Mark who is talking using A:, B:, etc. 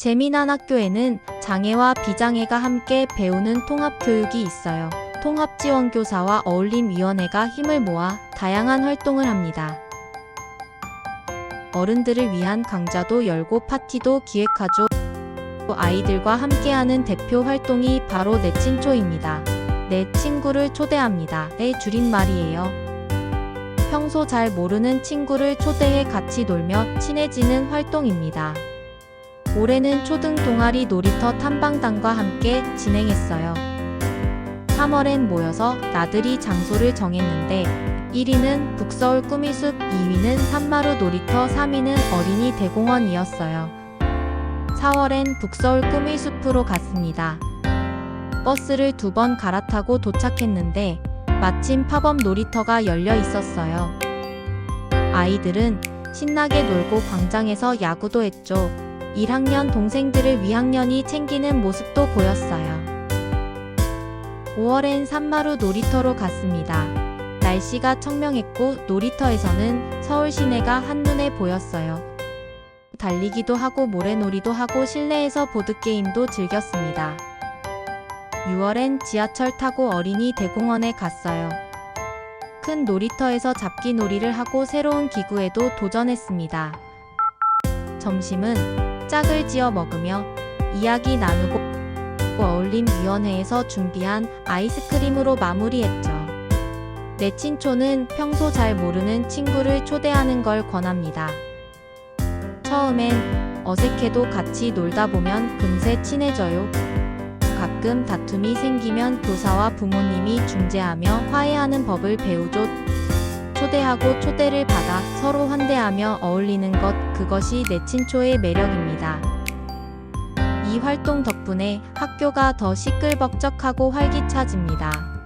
A: 재미난 학교에는 장애와 비장애가 함께 배우는 통합교육이 있어요. 통합지원교사와 어울림위원회가 힘을 모아 다양한 활동을 합니다. 어른들을 위한 강좌도 열고 파티도 기획하죠. 아이들과 함께하는 대표 활동이 바로 내 친초입니다. 내 친구를 초대합니다.의 줄임말이에요. 평소 잘 모르는 친구를 초대해 같이 놀며 친해지는 활동입니다. 올해는 초등 동아리 놀이터 탐방단과 함께 진행했어요. 3월엔 모여서 나들이 장소를 정했는데 1위는 북서울 꾸미숲, 2위는 산마루 놀이터, 3위는 어린이 대공원이었어요. 4월엔 북서울 꾸미숲으로 갔습니다. 버스를 두 번 갈아타고 도착했는데 마침 팝업 놀이터가 열려 있었어요. 아이들은 신나게 놀고 광장에서 야구도 했죠. 1학년 동생들을 위학년이 챙기는 모습도 보였어요. 5월엔 산마루 놀이터로 갔습니다. 날씨가 청명했고 놀이터에서는 서울 시내가 한눈에 보였어요. 달리기도 하고 모래놀이도 하고 실내에서 보드게임도 즐겼습니다. 6월엔 지하철 타고 어린이 대공원에 갔어요. 큰 놀이터에서 잡기 놀이를 하고 새로운 기구에도 도전했습니다. 점심은 짝을 지어 먹으며 이야기 나누고 어울림위원회에서 준비한 아이스크림으로 마무리했죠. 내 친초는 평소 잘 모르는 친구를 초대하는 걸 권합니다. 처음엔 어색해도 같이 놀다 보면 금세 친해져요. 가끔 다툼이 생기면 교사와 부모님이 중재하며 화해하는 법을 배우죠. 초대하고 초대를 받아 서로 환대하며 어울리는 것, 그것이 내 친초의 매력입니다. 이 활동 덕분에 학교가 더 시끌벅적하고 활기차집니다.